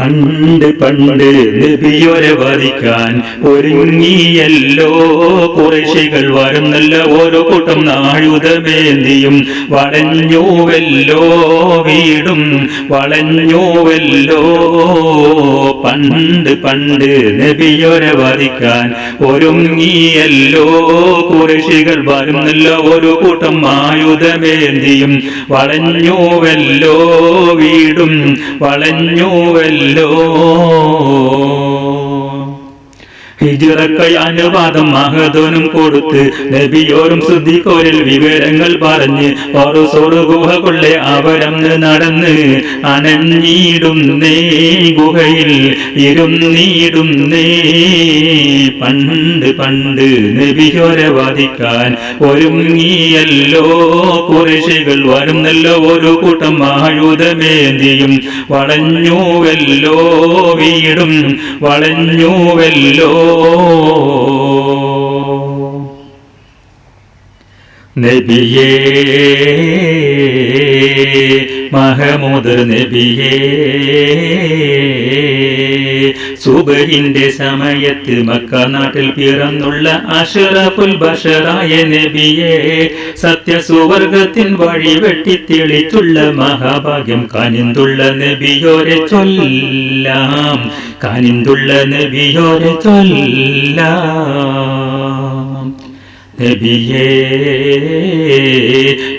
പണ്ട് പണ്ട് നബിയൊരെ വധിക്കാൻ ഒരുങ്ങിയല്ലോ. കുറേശികൾ വരുന്നല്ല ഓരോ കൂട്ടം നാഴുതമേന്തിയും വളഞ്ഞുവല്ലോ. വീടും വളഞ്ഞുവല്ലോ. പണ്ട് പണ്ട് നബിയൊരെ വധിക്കാൻ ഒരുങ്ങിയല്ലോ. കുറേശികൾ വരുന്നല്ല ഓരോ കൂട്ടം ആയുധമേന്തിയും വളഞ്ഞുവല്ലോ. വീടും വളഞ്ഞുവല്ലോ. করল ഹിജിറക്കൈ അനുവാദം മഹദോനും കൊടുത്ത് നബിയോരും സുദ്ധിക്കോരിൽ വിവരങ്ങൾ പറഞ്ഞ് ഓറസോട് ഗുഹ കൊള്ളെ അവരന്ന് നടന്ന് അനഞ്ഞിടുന്നേ ഗുഹയിൽ ഇരുന്നിടുന്നേ. പണ്ട് പണ്ട് നബിയോരെ വാദിക്കാൻ ഒരുങ്ങിയല്ലോ കുറേശികൾ വരുന്നല്ലോ ഒരു കൂട്ടം ആയുധമേന്തിയും വളഞ്ഞുവല്ലോ വീടും വളഞ്ഞുവല്ലോ നബിയേ മഹമൂദ് നബിയേ സുബഹിന്റെ സമയത്ത് മക്ക നാട്ടിൽ പിറന്നുള്ള അഷറഫുൽ ബഷറായ നബിയെ സത്യസുവർഗത്തിൻ വഴി വെട്ടിത്തെളിച്ചുള്ള മഹാഭാഗ്യം കനിന്തുള്ള നബിയോരെ ചൊല്ലാം. കനിന്തുള്ള നബിയോരെ ചൊല്ലാം. നബിയേ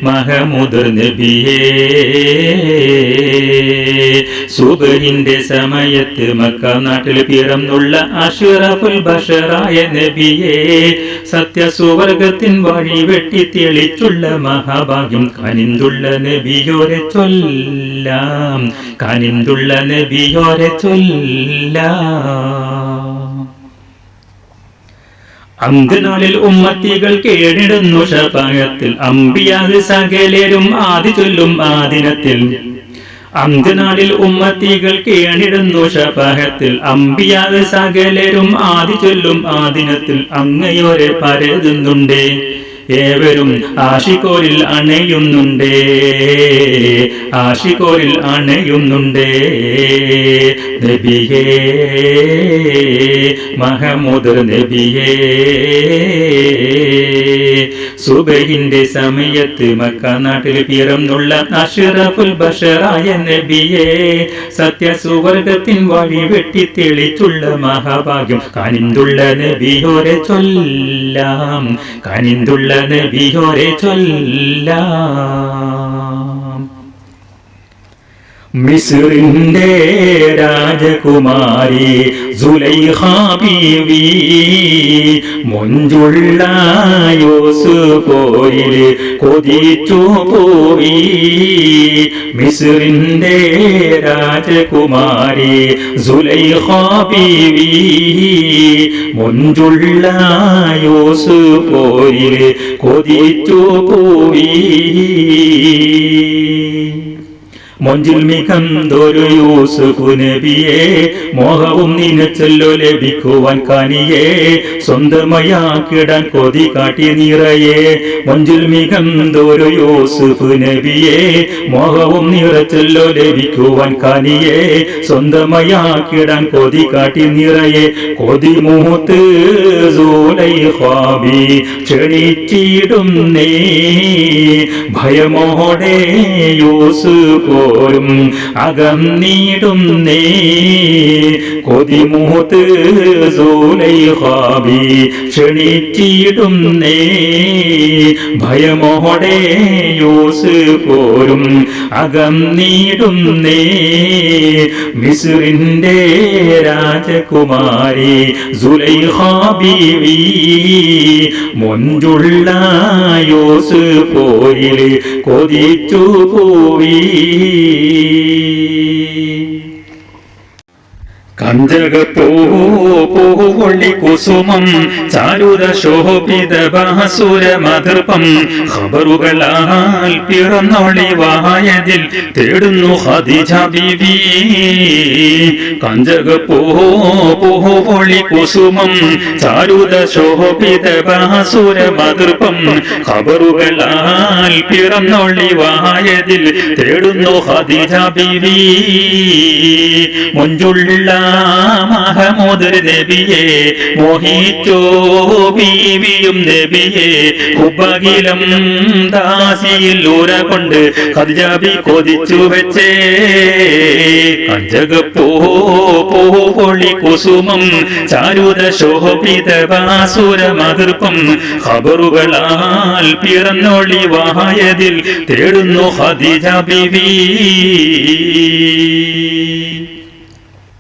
മഹമുദ് നബിയേ. സുബഹിന്റെ സമയത്ത് മക്ക നാട്ടിൽ പിറന്നുള്ള അഷറഫുൽ ബഷറായ നബിയേ സത്യസുവർഗത്തിൻ വഴി വെട്ടി തെളിച്ചുള്ള മഹാഭാഗ്യം കനിന്തുള്ള നബിയോരെ ചൊല്ലാം കനിന്തുള്ള നബിയോരെ ചൊല്ലാം. അന്ത്യനാളിൽ ഉമ്മത്തികൾ കേടിടുന്നു ഷഫായത്തിൽ അമ്പിയാത് സകലരും ആദി ചൊല്ലും ആദിനത്തിൽ അന്ത്യനാളിൽ ഉമ്മത്തികൾ കേണിടുന്നു ഷഫാഹത്തിൽ അമ്പിയാത് സകലരും ആദി ചൊല്ലും ആദിനത്തിൽ അങ്ങയോരെ പരതുന്നുണ്ടേ. ഏവരും ആശിക്കോരിൽ അണയുന്നുണ്ടേ. ആശിക്കോരിൽ അണയുന്നുണ്ടേ. നബിയേ മഹമുദ് നബിയേ. സുബഹിന്റെ സമയത്ത് മക്ക നാട്ടിൽ പിറന്നുള്ള അഷറഫുൽ ബഷറായ നബിയേ സത്യസുവർഗത്തിൻ വഴി വെട്ടി തെളിച്ചുള്ള മഹാഭാഗ്യം കനിന്തുള്ള നബിയോരെ ചൊല്ലാം. കനിന്തുള്ള നബിയോരെ ചൊല്ലാം മിസ്രിന്റെ രാജകുമാരി സുലൈഹ ബീവി മുഞ്ചുള്ള യോസുപോയിൽ കൊതിച്ചു പോയി. മിസ്രിന്റെ രാജകുമാരി സുലൈഹ ബീവി മുഞ്ചുള്ള പോയി കൊതിച്ചു പോയി. മൊഞ്ചിൽ മികന്തൊരു യൂസുഫു നബിയെ മോഹവും നിനച്ചല്ലോ ലഭിക്കുവാൻ കാനിയെ. സ്വന്തമയാക്കിടാൻ കൊതി കാട്ടി നിറയെ മൊഞ്ചിൽ മികന്തൊരു യൂസുഫു നബിയെ മോഹവും നിറച്ചല്ലോ ലഭിക്കുവാൻ കാനിയെ. സ്വന്തമയാക്കിടാൻ കൊതി കാട്ടി നിറയെ കൊതി മൂത്ത് ഹാബി നീ ഭയമോടെ യൂസ് അകം അകന്നീടുന്നേ. കൊതിമൂത്ത് സൂലൈഹാബി ക്ഷണിച്ചിടുന്നേ ഭയമോടെ യോസ് പോരും അകന്നീടുന്നേ മിസുറിന്റെ രാജകുമാരി സുലൈഹാബിവി മൊഞ്ചുള്ള യോസ് പോയിൽ കൊതിച്ചു പോയി കഞ്ചകപ്പൂ പൂവൊള്ളി കുസുമം ചാരുത ശോഭിത ബാസുര മധുർപ്പം ഖബറുകളാൽ പിറന്നൊളിവായതിൽ തേടുന്നു ഹദിജ ബിവി. കഞ്ചകപ്പൂ പൂവൊളി കുസുമം ചാരുത ശോഭിത ബാസുര മധുർപ്പം ഖബറുകളാൽ പിറന്നൊളിവായതിൽ തേടുന്നു ഹദിജ ബിവി. മുഞ്ചുള്ള മഹമൂദ് നബിയെ മോഹിച്ചോ ബീവിയും നബിയെ ഉപകിലം ദാസിയിൽ ഊര കൊണ്ട് ഖദിജാബി കൊതിച്ചു വെച്ചേ. കഞ്ചകപ്പോ പോളി കുസുമം ചാരുത ശോഭിത ബാസുര മതിർപ്പം ഖബറുകളാൽ പിറന്നൊളി വായതിൽ തേടുന്നു ഖദിജ ബിവി.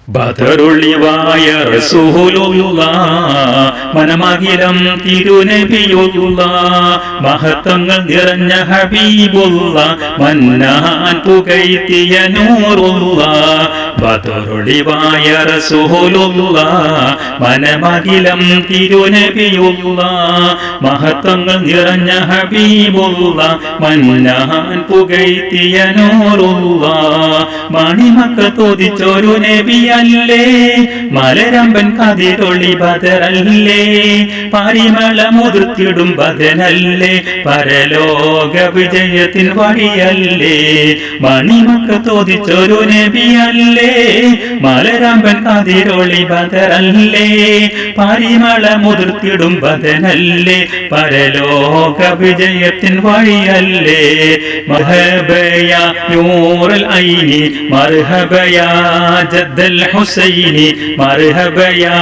ബദറുളിവായ റസൂലുള്ള മനമഹിരം തിരുനബിയുള്ള മഹത്വങ്ങൾ നിറഞ്ഞ ഹബീബുള്ള മന്നാൻ പുകയ്ത്തിയ നൂറുള്ള ബദറുളിവായ റസൂലുള്ള മനമഹിലം തിരുനബിയുള്ള മഹത്വങ്ങൾ നിറഞ്ഞ ഹബീബുള്ള മന്നാൻ പുകയ്ത്തിയ നൂറുള്ള മണിമക്ക തോതിച്ചോരു നബിയല്ലേ? മലരമ്പൻ കതിരൊളി ബദറല്ലേ പരിമള മുതിർത്തിടും ബദനല്ലേ പരലോക വിജയത്തിൻ വഴിയല്ലേ? മണിമക്കൾ തോതിച്ചോരു നബിയല്ലേ? മലരമ്പൻ കതിരൊളി ബദറല്ലേ പരിമള മുതിർത്തിടും ബദനല്ലേ പരലോക വിജയത്തിൻ വഴിയല്ലേ? മഹബയ നൂറൽ ഐനി ഹുസൈനി മർഹബയാ ജദ്ദൽ ഹുസൈനി മർഹബയാ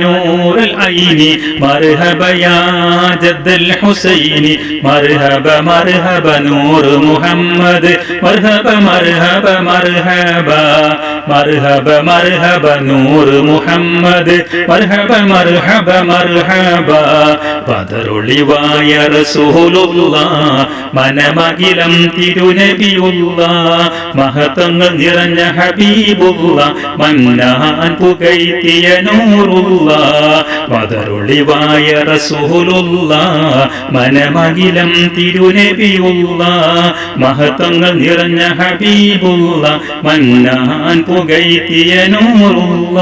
നൂറുൽ ഐനി മർഹബയാ ജദ്ദൽ ഹുസൈനി മർഹബ മർഹബ നൂർ മുഹമ്മദ് മർഹബ മർഹബ മർഹബ മർഹബ മർഹബ നൂർ മുഹമ്മദ് മർഹബ മർഹബ മർഹബ. പതറൊളിവായ റസൂലുള്ള മനമകിലം തിരുനബിയുള്ള മഹത്ത മഹത്വങ്ങൾ നിറഞ്ഞ ഹബീബുള്ള മന്നാൻ പുകയ്ത്തിയ നൂറുള്ള പതരുളിവായ റസൂലുള്ള മനമകിലം തിരുനബിയുള്ള മഹത്വങ്ങൾ നിറഞ്ഞ ഹബീബുള്ള മന്നാൻ പുകയ്ത്തിയ നൂറുള്ള.